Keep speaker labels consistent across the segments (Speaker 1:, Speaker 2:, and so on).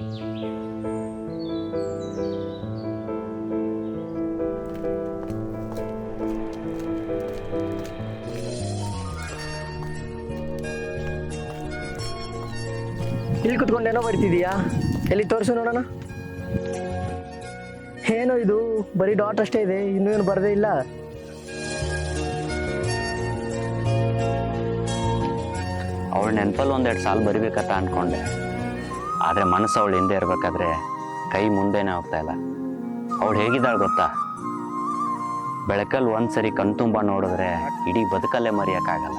Speaker 1: ಇಲ್ಲಿ ಕುತ್ಕೊಂಡು ಏನೋ ಬರ್ತಿದೀಯಾ? ಎಲ್ಲಿ ತೋರಿಸು ನೋಡೋಣ? ಏನೋ ಇದು, ಬರೀ ಡಾಟ್ ಅಷ್ಟೇ ಇದೆ, ಇನ್ನೂ ಏನು ಬರದೇ ಇಲ್ಲ.
Speaker 2: ಅವಳ ನೆನಪಲ್ಲಿ ಒಂದೆರಡು ಸಾಲು ಬರಿಬೇಕಂತ ಅನ್ಕೊಂಡೆ. ಆದರೆ ಮನಸ್ಸು ಅವಳು ಹಿಂದೆ ಇರಬೇಕಾದ್ರೆ ಕೈ ಮುಂದೆನೇ ಹೋಗ್ತಾ ಇಲ್ಲ. ಅವಳು ಹೇಗಿದ್ದಾಳು ಗೊತ್ತಾ? ಬೆಳಕಲ್ಲಿ ಒಂದ್ಸರಿ ಕಣ್ತುಂಬ ನೋಡಿದ್ರೆ ಇಡೀ ಬದುಕಲ್ಲೇ ಮರೆಯೋಕ್ಕಾಗಲ್ಲ.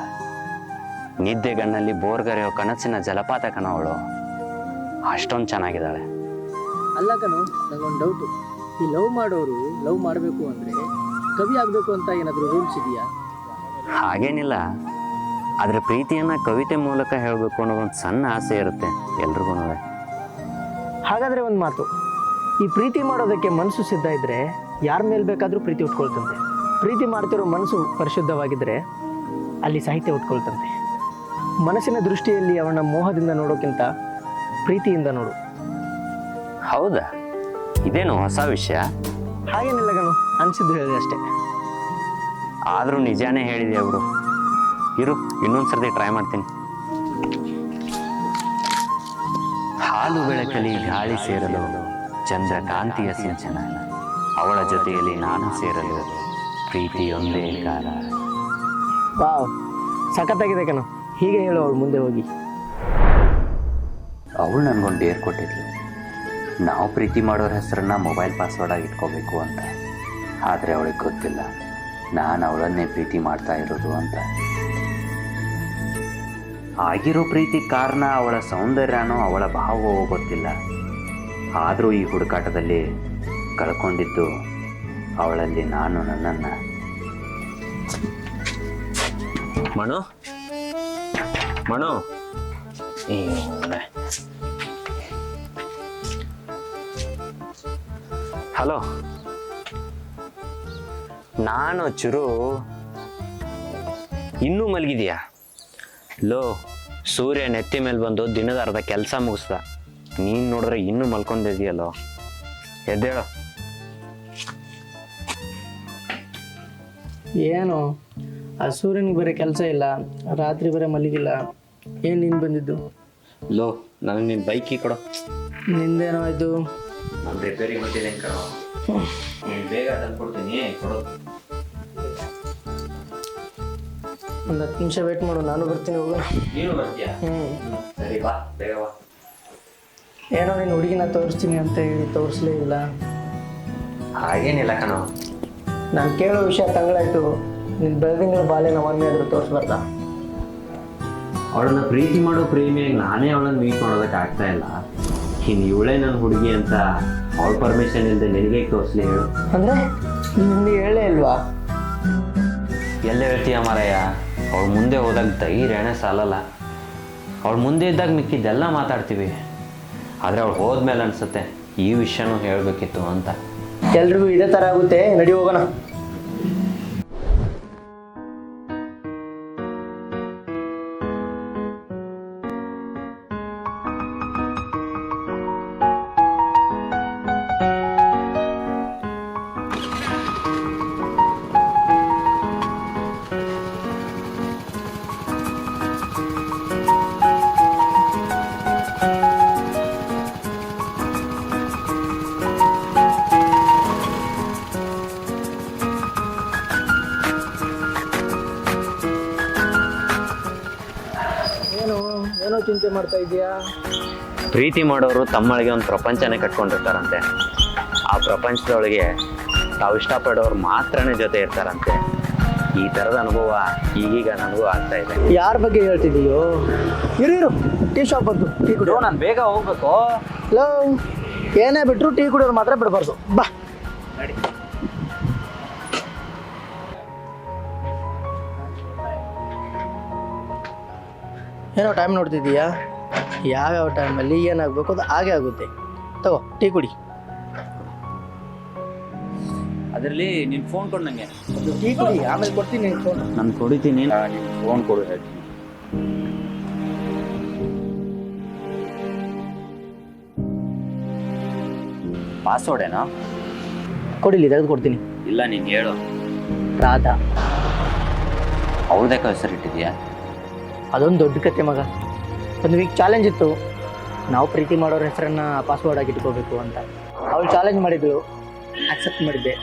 Speaker 2: ನಿದ್ದೆಗಣ್ಣಲ್ಲಿ ಬೋರ್ಗರೆಯೋ ಕನಸಿನ ಜಲಪಾತ ಕಣ ಅವಳು. ಅಷ್ಟೊಂದು ಚೆನ್ನಾಗಿದ್ದಾಳೆ.
Speaker 1: ಅಲ್ಲ ಕಣು ನನಗೊಂದು ಡೌಟು ಈ ಲವ್ ಮಾಡೋರು ಲವ್ ಮಾಡಬೇಕು ಅಂದರೆ ಕವಿ ಆಗಬೇಕು ಅಂತ ಏನಾದರೂ ರೂಲ್ಸ್ ಇದೆಯಾ?
Speaker 2: ಹಾಗೇನಿಲ್ಲ. ಆದರೆ ಪ್ರೀತಿಯನ್ನು ಕವಿತೆ ಮೂಲಕ ಹೇಳಬೇಕು ಅನ್ನೋ ಒಂದು ಸಣ್ಣ ಆಸೆ ಇರುತ್ತೆ ಎಲ್ರಿಗೂ
Speaker 1: ಹಾಗಾದರೆ ಒಂದು ಮಾತು. ಈ ಪ್ರೀತಿ ಮಾಡೋದಕ್ಕೆ ಮನಸ್ಸು ಸಿದ್ಧ ಇದ್ದರೆ ಯಾರ ಮೇಲೆ ಬೇಕಾದರೂ ಪ್ರೀತಿ ಉಟ್ಕೊಳ್ತಂತೆ. ಪ್ರೀತಿ ಮಾಡ್ತಿರೋ ಮನಸ್ಸು ಪರಿಶುದ್ಧವಾಗಿದ್ದರೆ ಅಲ್ಲಿ ಸಾಹಿತ್ಯ ಉಟ್ಕೊಳ್ತಂತೆ. ಮನಸ್ಸಿನ ದೃಷ್ಟಿಯಲ್ಲಿ ಅವನ ಮೋಹದಿಂದ ನೋಡೋಕ್ಕಿಂತ ಪ್ರೀತಿಯಿಂದ ನೋಡು.
Speaker 2: ಹೌದಾ? ಇದೇನು ಹೊಸ ವಿಷಯ?
Speaker 1: ಹಾಗೇನಿಲ್ಲ ಗಣು ಅನಿಸಿದ್ದು ಹೇಳಿದೆ ಅಷ್ಟೇ.
Speaker 2: ಆದರೂ ನಿಜಾನೇ ಹೇಳಿದೆ ಅವರು ಇರು ಇನ್ನೊಂದು ಸರ್ತಿ ಟ್ರೈ ಮಾಡ್ತೀನಿ. ಹಾಲು ಬೆಳಕಲಿ ಗಾಳಿ ಸೇರಲು ಚಂದ್ರ ಕಾಂತಿಯ ಸಿಂಚನ. ಅವಳ ಜೊತೆಯಲ್ಲಿ ನಾನು ಸೇರಲು ಪ್ರೀತಿಯೊಂದೇ ಕಾಲ.
Speaker 1: ವಾವ್ ಸಖತ್ತಾಗಿದೆ ಕಣ. ಹೀಗೆ ಹೇಳು ಅವಳು ಮುಂದೆ ಹೋಗಿ.
Speaker 2: ಅವಳು ನನಗೊಂದು ಡೇರ್ ಕೊಟ್ಟಿದ್ಲು. ನಾವು ಪ್ರೀತಿ ಮಾಡೋರ ಹೆಸರನ್ನ ಮೊಬೈಲ್ ಪಾಸ್ವರ್ಡ್ ಆಗಿ ಇಟ್ಕೋಬೇಕು ಅಂತ. ಆದರೆ ಅವಳಿಗೆ ಗೊತ್ತಿಲ್ಲ. ನಾನು ಅವಳನ್ನೇ ಪ್ರೀತಿ ಮಾಡ್ತಾ ಇರೋದು ಅಂತ. ಆಗಿರೋ ಪ್ರೀತಿ ಕಾರಣ ಅವಳ ಸೌಂದರ್ಯನೋ ಅವಳ ಭಾವವೋ ಗೊತ್ತಿಲ್ಲ. ಆದರೂ ಈ ಹುಡುಕಾಟದಲ್ಲಿ ಕಳ್ಕೊಂಡಿದ್ದು ಅವಳಲ್ಲಿ ನಾನು ನನ್ನನ್ನು. ಮಣು? ಮಣು? ಹಲೋ? ನಾನು ಚುರು, ಇನ್ನೂ ಮಲಗಿದೀಯಾ? ಲೋ ಸೂರ್ಯ ನೆತ್ತಿ ಮೇಲೆ ಬಂದು ದಿನದ ಅರ್ಧ ಕೆಲಸ ಮುಗಿಸ್ದ. ನೀನು ನೋಡಿದ್ರೆ ಇನ್ನೂ ಮಲ್ಕೊಂಡಿದೆಯಲ್ಲೋ ಎದ್ದೇಳು.
Speaker 1: ಏನು? ಆ ಸೂರ್ಯನಿಗೆ ಬರೀ ಕೆಲಸ ಇಲ್ಲ ರಾತ್ರಿ ಬರೀ ಮಲಗಿಲ್ಲ. ಏನು ನೀನು ಬಂದಿದ್ದು?
Speaker 2: ಲೋ ನನಗೆ ನಿನ್ನ ಬೈಕಿ ಕೊಡು.
Speaker 1: ನಿಂದೇನೋ ಆಯಿತು
Speaker 2: ನಾನು ರಿಪೇರಿ ಕಣೋ. ಬೇಗ ತಂದ್ಕೊಡ್ತೀನಿ ಕೊಡು.
Speaker 1: ಒಂದು ಹತ್ತು ನಿಮಿಷ ವೇಟ್ ಮಾಡು ನಾನು ಬರ್ತೀನಿ ಹೋಗೋಣ.
Speaker 2: ನೀನು ಬರ್ತೀಯಾ?
Speaker 1: ಹ್ಞೂ
Speaker 2: ಸರಿ ಬಾ ಬೇಗ ಬಾ.
Speaker 1: ಏನೋ ನೀನು ಹುಡುಗಿನ ತೋರಿಸ್ತೀನಿ ಅಂತ ಹೇಳಿ ತೋರಿಸ್ಲೇ ಇಲ್ಲ.
Speaker 2: ಹಾಗೇನಿಲ್ಲ ಕಣೋ.
Speaker 1: ನಾನು ಕೇಳೋ ವಿಷಯ ತಂಗಳಾಯ್ತು. ನಿನ್ನ ಬೆಳೆದಿಂಗಳ ಬಾಲ್ಯನ ಮೊನ್ನೆ ಆದರೂ ತೋರಿಸ್ಬಾರ್ದ?
Speaker 2: ಅವಳನ್ನ ಪ್ರೀತಿ ಮಾಡೋ ಪ್ರೇಮಿಯಾಗಿ ನಾನೇ ಅವಳನ್ನ ಮೀಟ್ ಮಾಡೋದಕ್ಕೆ ಆಗ್ತಾ ಇಲ್ಲ. ಇನ್ನು ಇವಳೇ ನನ್ನ ಹುಡುಗಿ ಅಂತ ಅವಳ ಪರ್ಮಿಷನ್ ಇಲ್ಲದೆ ನಿನಗೆ ತೋರಿಸ್ಲಿ ಹೇಳು.
Speaker 1: ಅಂದರೆ ನಿನ್ನೆ ಹೇಳೇ ಇಲ್ವಾ?
Speaker 2: ಎಲ್ಲ ಹೇಳ್ತೀಯ ಮಾರಯ್ಯ? ಅವಳು ಮುಂದೆ ಹೋದಾಗ ಧೈರ್ಯನೇ ಸಾಲಲ್ಲ. ಅವಳು ಮುಂದೆ ಇದ್ದಾಗ ಮಿಕ್ಕಿದ್ದೆಲ್ಲ ಮಾತಾಡ್ತೀವಿ. ಆದರೆ ಅವಳು ಹೋದ್ಮೇಲೆ ಅನಿಸುತ್ತೆ, ಈ ವಿಷಯನೂ ಹೇಳಬೇಕಿತ್ತು ಅಂತ.
Speaker 1: ಎಲ್ರಿಗೂ ಇದೇ ಥರ ಆಗುತ್ತೆ, ನಡಿ ಹೋಗೋಣ. ಏನು ಏನೋ ಚಿಂತೆ ಮಾಡ್ತಾ ಇದೀಯಾ
Speaker 2: ಪ್ರೀತಿ ಮಾಡೋರು ತಮ್ಮೊಳಗೆ ಒಂದು ಪ್ರಪಂಚನೇ ಕಟ್ಕೊಂಡಿರ್ತಾರಂತೆ. ಆ ಪ್ರಪಂಚದೊಳಗೆ ತಾವು ಇಷ್ಟಪಡೋರು ಮಾತ್ರನೇ ಜೊತೆ ಇರ್ತಾರಂತೆ. ಈ ಥರದ ಅನುಭವ ಈಗೀಗ ನನಗೂ ಆಗ್ತಾ ಇದೆ.
Speaker 1: ಯಾರ ಬಗ್ಗೆ ಹೇಳ್ತಿದೀಯೋ ಇರು ಇರು ಟೀ ಶಾಪ್ ಬಂದು ಟೀ ಕುಡಿಯೋ.
Speaker 2: ನಾನು ಬೇಗ ಹೋಗ್ಬೇಕು.
Speaker 1: ಹಲೋ ಏನೇ ಬಿಟ್ಟರು ಟೀ ಕುಡಿಯೋರು ಮಾತ್ರ ಬಿಡಬಾರ್ದು. ಬಾ. ಏನೋ ಟೈಮ್ ನೋಡ್ತಿದ್ದೀಯಾ? ಯಾವ್ಯಾವ ಟೈಮಲ್ಲಿ ಏನಾಗಬೇಕು ಅದು ಹಾಗೆ ಆಗುತ್ತೆ. ತಗೋ ಟೀ ಕುಡಿ.
Speaker 2: ಅದರಲ್ಲಿ ನಿನ್ ಫೋನ್ ಕೊಡು ನನಗೆ
Speaker 1: ಅದು ಟೀ ಕುಡಿ ಆಮೇಲೆ ಕೊಡ್ತೀನಿ ನಿನ್ ಫೋನ್
Speaker 2: ನಾನು ಕೊಡಿತೀನಿ. ಫೋನ್ ಕೊಡು ಹೇಳ್ತೀನಿ. ಪಾಸ್ವರ್ಡ್ ಏನೋ?
Speaker 1: ಕೊಡಿಲಿ ತೆಗೆದು ಕೊಡ್ತೀನಿ.
Speaker 2: ಇಲ್ಲ ನೀನು ಹೇಳು.
Speaker 1: ರಾಧಾ.
Speaker 2: ಅವಳದೇ ಹೆಸರಿಟ್ಟಿದ್ಯಾ
Speaker 1: ಅದೊಂದು ದೊಡ್ಡ ಕತೆ ಮಗ. ಒಂದು ವೀಕ್ ಚಾಲೆಂಜ್ ಇತ್ತು. ನಾವು ಪ್ರೀತಿ ಮಾಡೋರ ಹೆಸರನ್ನ ಪಾಸ್ವರ್ಡ್ ಆಗಿ ಇಟ್ಕೋಬೇಕು ಅಂತ. ಅವಳು ಚಾಲೆಂಜ್ ಮಾಡಿದ್ಳು. ಅಕ್ಸೆಪ್ಟ್ ಮಾಡಿದ್ದೆ.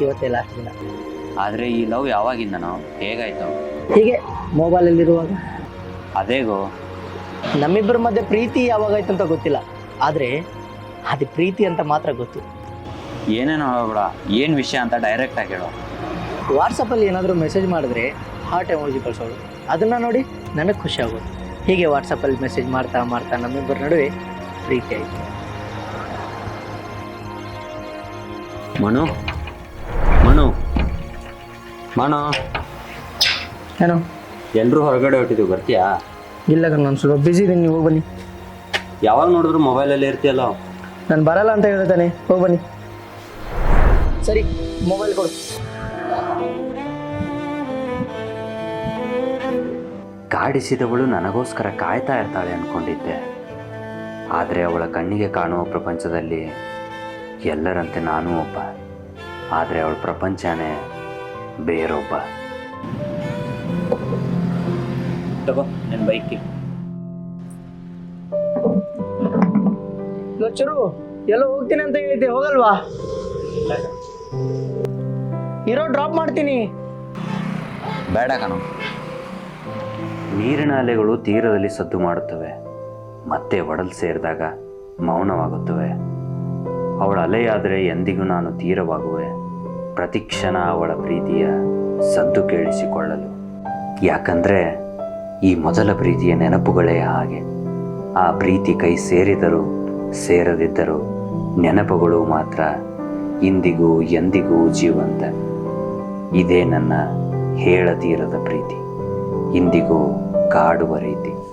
Speaker 1: ಇವತ್ತೇ ಲಾಸ್ಟ್ ದಿನ.
Speaker 2: ಆದರೆ ಈ ಲವ್ ಯಾವಾಗಿಂದ ನಾವು? ಹೇಗಾಯ್ತು?
Speaker 1: ಹೀಗೆ ಮೊಬೈಲಲ್ಲಿರುವಾಗ
Speaker 2: ಅದೇಗೋ?
Speaker 1: ನಮ್ಮಿಬ್ಬರ ಮಧ್ಯೆ ಪ್ರೀತಿ ಯಾವಾಗಾಯ್ತು ಅಂತ ಗೊತ್ತಿಲ್ಲ. ಆದರೆ ಅದು ಪ್ರೀತಿ ಅಂತ ಮಾತ್ರ ಗೊತ್ತು.
Speaker 2: ಏನೇನು ಹೇಳಬೇಡ. ಏನು ವಿಷಯ ಅಂತ ಡೈರೆಕ್ಟಾಗಿ ಹೇಳು.
Speaker 1: ವಾಟ್ಸಪ್ಪಲ್ಲಿ ಏನಾದರೂ ಮೆಸೇಜ್ ಮಾಡಿದ್ರೆ ಹಾರ್ಟ್ ಎಮೋಜಿ ಕಳ್ಸೋದು ಅದನ್ನು ನೋಡಿ ನನಗೆ ಖುಷಿ ಆಗೋದು. ಹೀಗೆ ವಾಟ್ಸಪ್ಪಲ್ಲಿ ಮೆಸೇಜ್ ಮಾಡ್ತಾ ಮಾಡ್ತಾ ನಮ್ಮಿಬ್ಬರ ನಡುವೆ ಪ್ರೀತಿ ಆಯಿತು.
Speaker 2: ಮನು ಮನು ಮನು.
Speaker 1: ಏನೋ?
Speaker 2: ಎಲ್ಲರೂ ಹೊರಗಡೆ ಹೊಟ್ಟಿದ್ದೀವಿ ಬರ್ತೀಯಾ?
Speaker 1: ಇಲ್ಲ ಕಣ್ ನಾನು ಸ್ವಲ್ಪ ಬ್ಯುಸಿ ಇದ್ದೀನಿ ನೀವು ಹೋಗಿ ಬನ್ನಿ.
Speaker 2: ಯಾವಾಗ ನೋಡಿದ್ರು ಮೊಬೈಲಲ್ಲಿ ಇರ್ತೀಯಲ್ಲ?
Speaker 1: ನಾನು ಬರಲ್ಲ ಅಂತ ಹೇಳ್ತಾನೆ ಹೋಗಿ ಬನ್ನಿ. ಸರಿ ಮೊಬೈಲ್ ಕೊಡು.
Speaker 2: ಕಾಡಿಸಿದವಳು ನನಗೋಸ್ಕರ ಕಾಯ್ತಾ ಇರ್ತಾಳೆ ಅನ್ಕೊಂಡಿದ್ದೆ. ಆದರೆ ಅವಳ ಕಣ್ಣಿಗೆ ಕಾಣುವ ಪ್ರಪಂಚದಲ್ಲಿ ಎಲ್ಲರಂತೆ ನಾನೂ ಒಬ್ಬ. ಆದರೆ ಅವಳ ಪ್ರಪಂಚನೇ ಬೇರೊಬ್ಬ. ತಗೋ ನನ್ನ ಬೈಕಿ
Speaker 1: ಚರು ಎಲ್ಲೋ ಹೋಗ್ತೀನಿ ಅಂತ ಹೇಳಿದ್ದೆ ಹೋಗಲ್ವಾ? ಇರೋ ಡ್ರಾಪ್ ಮಾಡ್ತೀನಿ.
Speaker 2: ಬೇಡ ಕಣೋ. ನೀರಿನ ಅಲೆಗಳು ತೀರದಲ್ಲಿ ಸದ್ದು ಮಾಡುತ್ತವೆ. ಮತ್ತೆ ಒಡಲು ಸೇರಿದಾಗ ಮೌನವಾಗುತ್ತವೆ. ಅವಳ ಅಲೆಯಾದರೆ ಎಂದಿಗೂ ನಾನು ತೀರವಾಗುವೆ. ಪ್ರತಿಕ್ಷಣ ಅವಳ ಪ್ರೀತಿಯ ಸದ್ದು ಕೇಳಿಸಿಕೊಳ್ಳಲು. ಯಾಕಂದರೆ ಈ ಮೊದಲ ಪ್ರೀತಿಯ ನೆನಪುಗಳೇ ಹಾಗೆ. ಆ ಪ್ರೀತಿ ಕೈ ಸೇರಿದರೂ ಸೇರದಿದ್ದರೂ ನೆನಪುಗಳು ಮಾತ್ರ ಇಂದಿಗೂ ಎಂದಿಗೂ ಜೀವಂತ. ಇದೇ ನನ್ನ ಹೇಳತೀರದ ಪ್ರೀತಿ. ಇಂದಿಗೂ ಕಾಡುವ ರೀತಿ.